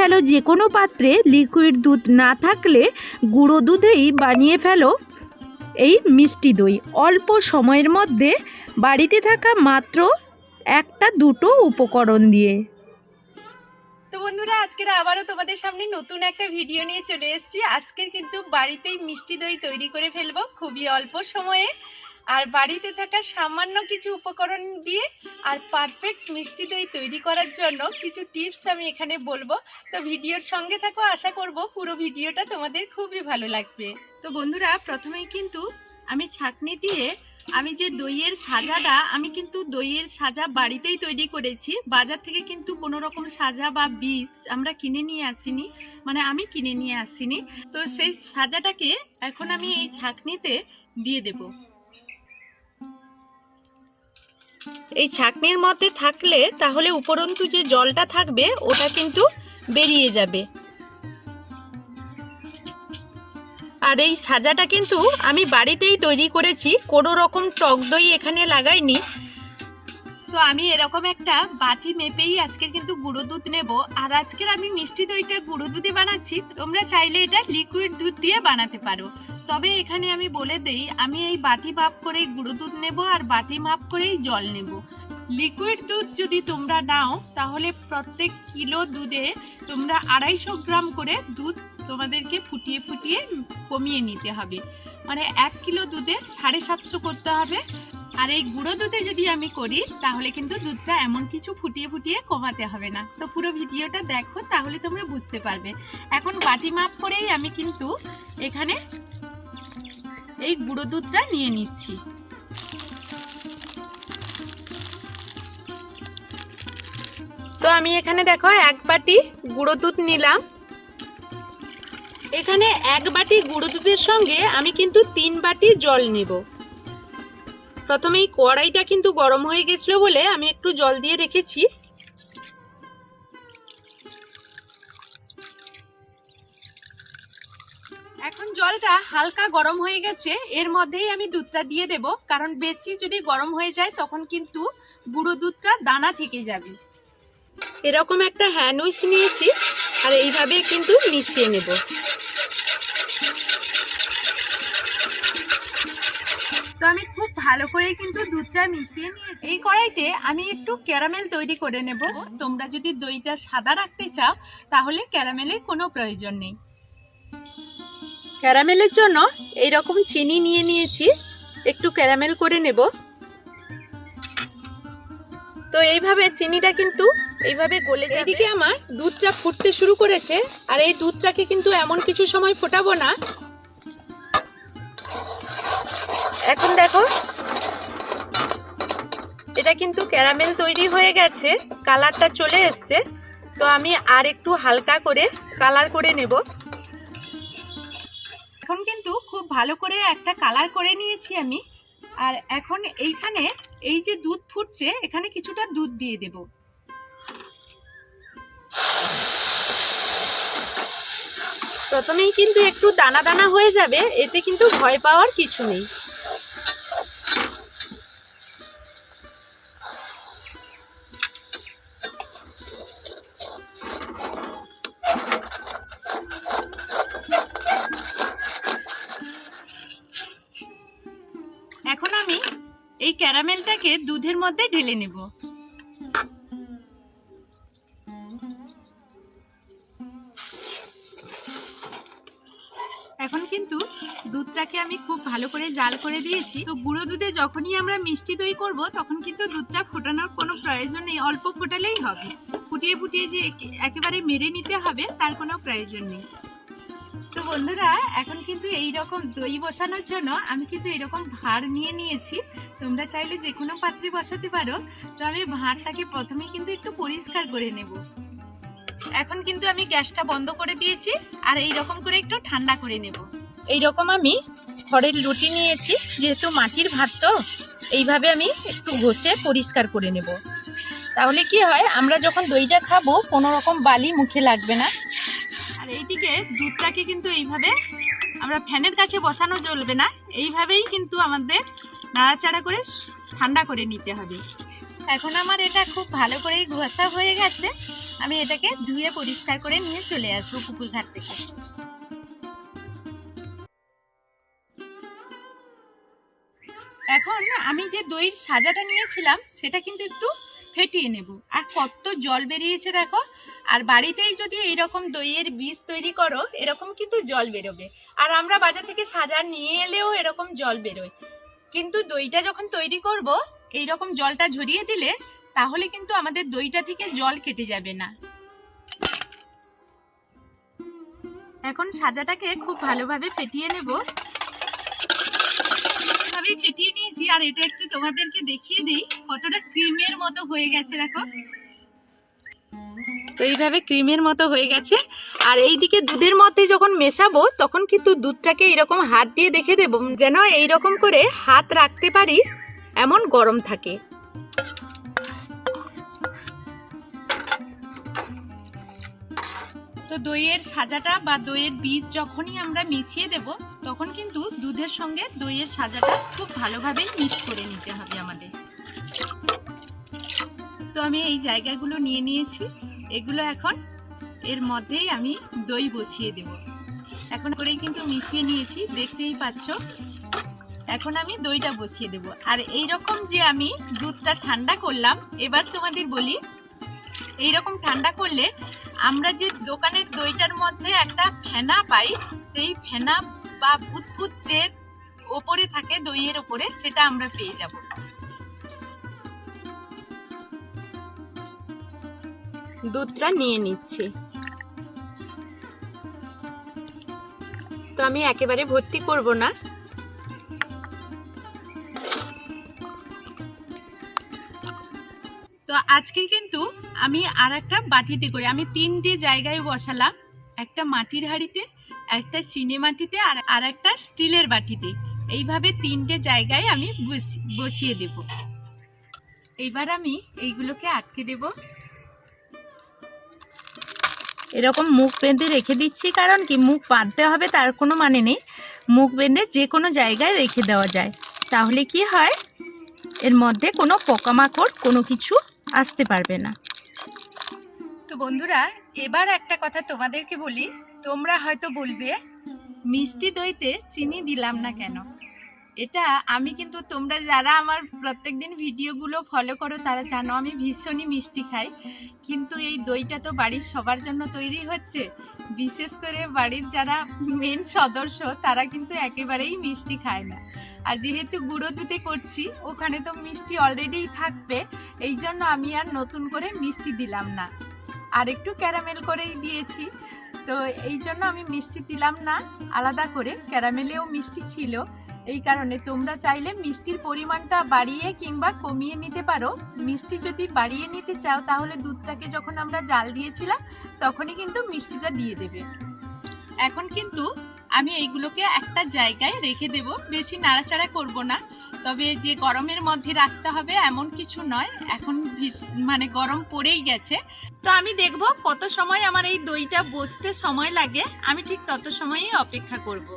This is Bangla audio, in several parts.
ফেলো যে কোনো পাত্রে লিকুইড দুধ না থাকলে গুঁড়ো দুধেই বানিয়ে ফেলো এই মিষ্টি দই। অল্প সময়ের মধ্যে বাড়িতে থাকা মাত্র একটা দুটো উপকরণ দিয়ে। তো বন্ধুরা, আজকের আবারও তোমাদের সামনে নতুন একটা ভিডিও নিয়ে চলে এসেছি। আজকের কিন্তু বাড়িতেই মিষ্টি দই তৈরি করে ফেলব খুবই অল্প সময়ে। আর বাড়িতে থাকা সামান্য কিছু উপকরণ দিয়ে আর পারফেক্ট মিষ্টি দই তৈরি করার জন্য কিছু টিপস আমি এখানে বলব। তো ভিডিওর সঙ্গে থাকো, আশা করব পুরো ভিডিওটা তোমাদের খুবই ভালো লাগবে। তো বন্ধুরা, প্রথমেই কিন্তু আমি ছাঁকনি দিয়ে আমি যে দইয়ের সাজাটা, আমি কিন্তু দইয়ের সাজা বাড়িতেই তৈরি করেছি। বাজার থেকে কিন্তু কোনো রকম সাজা বা বীজ আমরা কিনে নিয়ে আসিনি মানে আমি কিনে নিয়ে আসিনি। তো সেই সাজাটাকে এখন আমি এই ছাঁকনিতে দিয়ে দেব। এই ছাকনির মধ্যে থাকলে তাহলে উপরন্তু যে জলটা থাকবে, ওটা কিন্তু বেরিয়ে যাবে। আর এই সাজাটা কিন্তু আমি বাড়িতেই তৈরি করেছি, কোনো রকম টক দই এখানে লাগাইনি। তো আমি এরকম একটা বাটি মেপেই আজকের কিন্তু গুঁড়ো দুধ নেব। আর আজকের আমি মিষ্টি দইটা গুঁড়ো দুধে বানাচ্ছি, তোমরা চাইলে এটা লিকুইড দুধ দিয়ে বানাতে পারো। তবে এখানে আমি বলে দেই, আমি এই বাটি মাপ করেই গুঁড়ো দুধ নেব আর বাটি মাপ করেই জল নেব। লিকুইড দুধ যদি তোমরা নাও, তাহলে প্রত্যেক কিলো দুধে তোমরা আড়াইশো গ্রাম করে দুধ তোমাদেরকে ফুটিয়ে ফুটিয়ে কমিয়ে নিতে হবে। মানে এক কিলো দুধে সাড়ে সাতশো করতে হবে। আর এই গুঁড়ো দুধে যদি আমি করি, তাহলে কিন্তু দুধটা এমন কিছু ফুটিয়ে ফুটিয়ে কমাতে হবে না। তো পুরো ভিডিওটা দেখো, তাহলে তোমরা বুঝতে পারবে। এখন বাটি মাপ করেই আমি কিন্তু এখানে এই গুঁড়ো দুধটা নিয়ে নিচ্ছি। তো আমি এখানে দেখো এক বাটি গুঁড়ো দুধ নিলাম। এখানে এক বাটি গুঁড়ো দুধের সঙ্গে আমি কিন্তু তিন বাটি জল নেব। প্রথমে এই কড়াইটা কিন্তু গরম হয়ে গেছিল বলে আমি একটু জল দিয়ে রেখেছি। জলটা হালকা গরম হয়ে গেছে, এর মধ্যেই আমি দুধটা দিয়ে দেব। কারণ বেশি যদি গরম হয়ে যায়, তখন কিন্তু গুঁড়ো দুধটা দানা থেকে যাবে। এরকম একটা হ্যান্ড উইচ নিয়েছি, আর এইভাবে কিন্তু মিশিয়ে নেব। তো আমি খুব ভালো করে কিন্তু দুধটা মিশিয়ে নিয়েছি। এই কড়াইতে আমি একটু ক্যারামেল তৈরি করে নেব। তোমরা যদি দইটা সাদা রাখতে চাও, তাহলে ক্যারামেলের কোনো প্রয়োজন নেই। ক্যারামেলের জন্য এই রকম চিনি নিয়ে নিয়েছি। একটু ক্যারামেল করে নেব। তো এইভাবে চিনিটা কিন্তু এইভাবে গলে এদিকে আমার দুধটা ফুটতে শুরু করেছে আর এই দুধটাকে কিন্তু এমন কিছু সময় ফোটাবো না। এখন দেখো এটা কিন্তু ক্যারামেল তৈরি হয়ে গেছে কালারটা চলে এসছে। তো আমি আর একটু হালকা করে কালার করে নেব। এখন কিন্তু খুব ভালো করে একটা কালার করে নিয়েছি আমি। আর এখন এইখানে এই যে দুধ ফুটছে, এখানে কিছুটা দুধ দিয়ে দেব। প্রথমেই কিন্তু একটু দানা দানা হয়ে যাবে, এতে কিন্তু ভয় পাওয়ার কিছু নেই। ক্যারামেলটাকে দুধের মধ্যে ঢেলে নেব। এখন কিন্তু দুধটাকে আমি খুব ভালো করে জাল করে দিয়েছি। তো গুঁড়ো দুধে যখনই আমরা মিষ্টি দই করব, তখন কিন্তু দুধটা ফোটানোর কোনো প্রয়োজন নেই। অল্প ফোটালেই হবে। ফুটিয়ে ফুটিয়ে যে একেবারে মেরে নিতে হবে, তার কোনো প্রয়োজন নেই। তো বন্ধুরা, এখন কিন্তু এই রকম দই বসানোর জন্য আমি কিন্তু এরকম ভাঁড় নিয়ে নিয়েছি। তোমরা চাইলে যে কোনো পাত্রে বসাতে পারো। তো আমি ভাঁড়টাকে প্রথমে কিন্তু একটু পরিষ্কার করে নেব। এখন কিন্তু আমি গ্যাসটা বন্ধ করে দিয়েছি আর এই রকম করে একটু ঠান্ডা করে নেব। এই রকম আমি খড়ের লুটি নিয়েছি, যেহেতু মাটির ভাত তো, এইভাবে আমি একটু ঘষে পরিষ্কার করে নেব। তাহলে কি হয়, আমরা যখন দইটা খাব, কোনো রকম বালি মুখে লাগবে না। এইদিকে দুধটাকে কিন্তু এইভাবে আমরা ফ্যানের কাছে বসানো চলবে না। এইভাবেই কিন্তু আমাদের নাড়াচাড়া করে ঠান্ডা করে নিতে হবে। এখন আমার এটা খুব ভালো করেই ঘষা হয়ে গেছে। আমি এটাকে ধুয়ে পরিষ্কার করে নিয়ে চলে আসব পুকুর ঘাট থেকে। এখন আমি যে দইয়ের সাজাটা নিয়েছিলাম, সেটা কিন্তু একটু ফেটিয়ে নেব। আর কত জল বেরিয়েছে দেখো আর বাড়িতেই যদি এইরকম দইয়ের বীজ তৈরি করো, এরকম কিন্তু জল বেরোবে। আর আমরা বাজার থেকে সাজা নিয়ে এলেও এরকম জল বেরোয়। কিন্তু দইটা যখন তৈরি করব এই রকম জলটা ঝরিয়ে দিলে, তাহলে কিন্তু আমাদের দইটা থেকে জল কেটে যাবে না। এখন সাজাটাকে খুব ভালোভাবে ফেটিয়ে নেব। ভাবে ফেটিয়ে নিয়েছি, আর এটা একটু তোমাদেরকে দেখিয়ে দিই, কতটা ক্রিমের মতো হয়ে গেছে, দেখো। তো এইভাবে ক্রিমের মতো হয়ে গেছে। আর এইদিকে দুধের মধ্যে যখন মেশাবো, তখন কিন্তু দুধটাকে এরকম হাত দিয়ে দেখে দেবো, যেন এইরকম করে হাত রাখতে পারি, এমন গরম থাকে। তো দইয়ের সাজাটা বা দইয়ের বীজ যখনই আমরা মিশিয়ে দেব, তখন কিন্তু দুধের সঙ্গে দইয়ের সাজাটা খুব ভালোভাবেই মিক্স করে নিতে হবে আমাদের। তো আমি এই জায়গাগুলো নিয়ে নিয়েছি। এগুলো এখন এর মধ্যেই আমি দই বসিয়ে দেব। এখন করেই কিন্তু মিশিয়ে নিয়েছি, দেখতেই পাচ্ছ। এখন আমি দইটা বসিয়ে দেব। আর এই রকম যে আমি দুধটা ঠান্ডা করলাম, এবার তোমাদের বলি এই রকম ঠান্ডা করলে আমরা যে দোকানের দইটার মধ্যে একটা ফেনা পাই, সেই ফেনা বা বুদবুদ যে ওপরে থাকে দইয়ের ওপরে, সেটা আমরা পেয়ে যাব। দুধটা নিয়ে নিচ্ছি। তো আমি একেবারে ভর্তি করব না। তো আজকে কিন্তু আমি আর একটা বাটিতে করে। আমি তিনটে জায়গায় বসালাম। একটা মাটির হাড়িতে, একটা চিনি মাটিতে আর আর একটা স্টিলের বাটিতে। এইভাবে তিনটে জায়গায় আমি বসি- বসিয়ে দেব। এইবার আমি এইগুলোকে আটকে দেব। এরকম মুখ বেঁধে রেখে দিচ্ছি, কারণ কি মুখ বাঁধতে হবে তার কোনো মানে নেই। মুখ বেঁধে যে কোনো জায়গায় রেখে দেওয়া যায়। তাহলে কি হয়? এর মধ্যে কোনো পোকামাকড়, কোনো কিছু আসতে পারবে না। তো বন্ধুরা, এবার একটা কথা তোমাদেরকে বলি। তোমরা হয়তো বলবে, মিষ্টি দইতে চিনি দিলাম না কেন? এটা আমি কিন্তু তোমরা যারা আমার প্রত্যেকদিন ভিডিওগুলো ফলো করো, তারা জানো আমি ভীষণই মিষ্টি খাই। কিন্তু এই দইটা তো বাড়ির সবার জন্য তৈরি হচ্ছে। বিশেষ করে বাড়ির যারা মেন সদস্য, তারা কিন্তু একেবারেই মিষ্টি খায় না। আর যেহেতু গুঁড়ো দুধে করছি, ওখানে তো মিষ্টি অলরেডিই থাকবে, এই জন্য আমি আর নতুন করে মিষ্টি দিলাম না। আর একটু ক্যারামেল করেই দিয়েছি। তো এই জন্য আমি মিষ্টি দিলাম না, আলাদা করে। ক্যারামেলেও মিষ্টি ছিল। এই কারণে তোমরা চাইলে মিষ্টির পরিমাণটা বাড়িয়ে কিংবা কমিয়ে নিতে পারো। মিষ্টি যদি বাড়িয়ে নিতে চাও, তাহলে দুধটাকে যখন আমরা জাল দিয়েছিলাম, তখনই কিন্তু মিষ্টিটা দিয়ে দেবে। এখন কিন্তু আমি এইগুলোকে একটা জায়গায় রেখে দেব। বেশি নাড়াচাড়া করব না। তবে যে গরমের মধ্যে রাখতে হবে এমন কিছু নয়। এখন মানে গরম পড়েই গেছে। তো আমি দেখব কত সময় আমার এই দইটা বসতে সময় লাগে। আমি ঠিক তত সময়ই অপেক্ষা করব।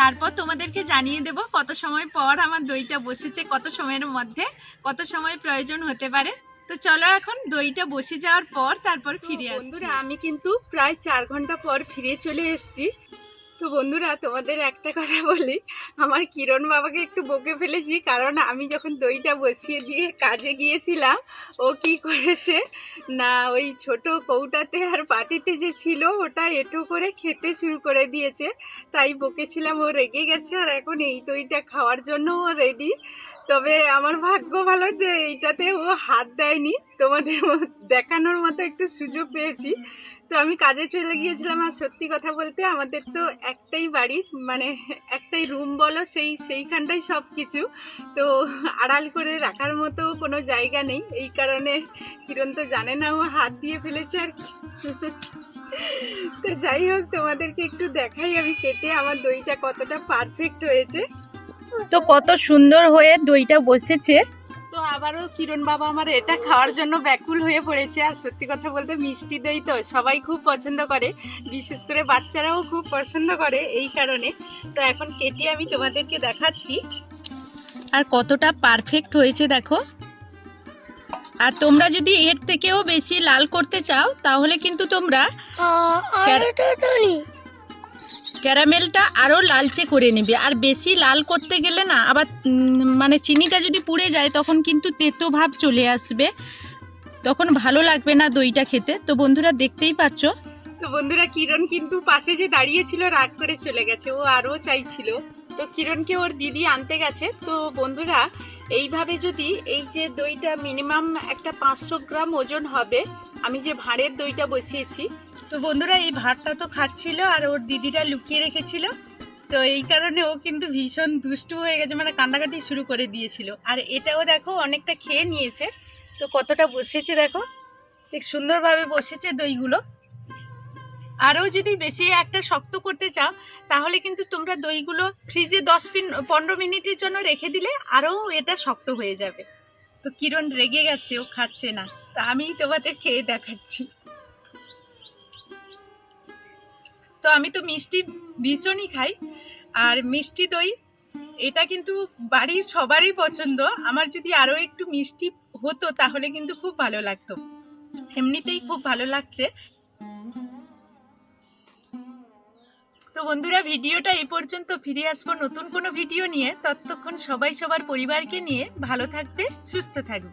তারপর তোমাদেরকে জানিয়ে দেব কত সময় পর আমার দইটা বসেছে কত সময়ের মধ্যে কত সময় প্রয়োজন হতে পারে। তো চলো এখন দইটা বসে যাওয়ার পর তারপর ফিরে আসব বন্ধুরা আমি কিন্তু প্রায় চার ঘণ্টা পর ফিরে চলে এসেছি। তো বন্ধুরা, তোমাদের একটা কথা বলি। আমার কিরণ বাবাকে একটু বকে ফেলেছি, কারণ আমি যখন দইটা বসিয়ে দিয়ে কাজে গিয়েছিলাম, ও কি করেছে? না, ওই ছোট কৌটাতে আর পাটিতে যে ছিল, ওটা এঁটো করে খেতে শুরু করে দিয়েছে। তাই বকেছিলাম, ও রেগে গেছে, আর এখন এই দইটা খাওয়ার জন্য ও রেডি তবে আমার ভাগ্য ভালো যে এইটাতে ও হাত দেয়নি। তোমাদের দেখানোর মতো একটু সুযোগ পেয়েছি। তো আমি কাজে চলে গিয়েছিলাম আর সত্যি কথা বলতে আমাদের তো একটাই বাড়ি মানে একটাই রুম বলো, সেই, সেইখানটাই সব কিছু তো আড়াল করে রাখার মতো কোনো জায়গা নেই। এই কারণে কিরণ তো জানে না, ও হাত দিয়ে ফেলেছে আর কি। তো যাই হোক, তোমাদেরকে একটু দেখাই আমি কেটে আমার দইটা কতটা পারফেক্ট হয়েছে। তো কত সুন্দর হয়ে দইটা বসেছে। আবারও কিরণ বাবা আমার এটা খাওয়ার জন্য ব্যাকুল হয়ে পড়েছে। আর সত্যি কথা বলতে মিষ্টি দই তো সবাই খুব পছন্দ করে। বিশেষ করে বাচ্চারাও খুব পছন্দ করে এই কারণে। তো এখন কেটে আমি তোমাদেরকে দেখাচ্ছি। আর কতটা পারফেক্ট হয়েছে দেখো। আর তোমরা যদি এর থেকেও বেশি লাল করতে চাও তাহলে কিন্তু তোমরা ক্যারামেলটা আরও লালচে করে নেবে। আর বেশি লাল করতে গেলে না, আবার মানে চিনিটা যদি পুড়ে যায়, তখন কিন্তু তেতো ভাব চলে আসবে। তখন ভালো লাগবে না দইটা খেতে। তো বন্ধুরা দেখতেই পাচ্ছ তো বন্ধুরা, কিরণ কিন্তু পাশে যে দাঁড়িয়েছিল, রাগ করে চলে গেছে। ও আরও চাইছিল। তো কিরণকে ওর দিদি আনতে গেছে। তো বন্ধুরা, এইভাবে যদি এই যে দইটা মিনিমাম একটা পাঁচশো গ্রাম ওজন হবে, আমি যে ভাঁড়ের দইটা বসিয়েছি তো বন্ধুরা, এই ভাতটা তো খাচ্ছিল আর ওর দিদিরা লুকিয়ে রেখেছিল। তো এই কারণে ও কিন্তু ভীষণ দুষ্টু হয়ে গেছে মানে কান্নাকাটি শুরু করে দিয়েছিল। আর এটাও দেখো, অনেকটা খেয়ে নিয়েছে। তো কতটা বসেছে দেখো। ঠিক সুন্দরভাবে বসেছে দইগুলো। আরও যদি বেশি একটা শক্ত করতে চাও, তাহলে কিন্তু তোমরা দইগুলো ফ্রিজে দশ মিন, পনেরো মিনিটের জন্য রেখে দিলে আরও এটা শক্ত হয়ে যাবে। তো কিরণ রেগে গেছে, ও খাচ্ছে না। তা আমি তোমাদের খেয়ে দেখাচ্ছি। তো আমি তো মিষ্টি ভীষণই খাই। আর মিষ্টি দই, এটা কিন্তু বাড়ির সবারই পছন্দ। আমার যদি আরও একটু মিষ্টি হতো, তাহলে কিন্তু খুব ভালো লাগতো। এমনিতেই খুব ভালো লাগছে। তো বন্ধুরা, ভিডিওটা এই পর্যন্ত। ফিরে আসব নতুন কোনো ভিডিও নিয়ে। ততক্ষণ সবাই সবার পরিবারকে নিয়ে ভালো থাকবে, সুস্থ থাকবে।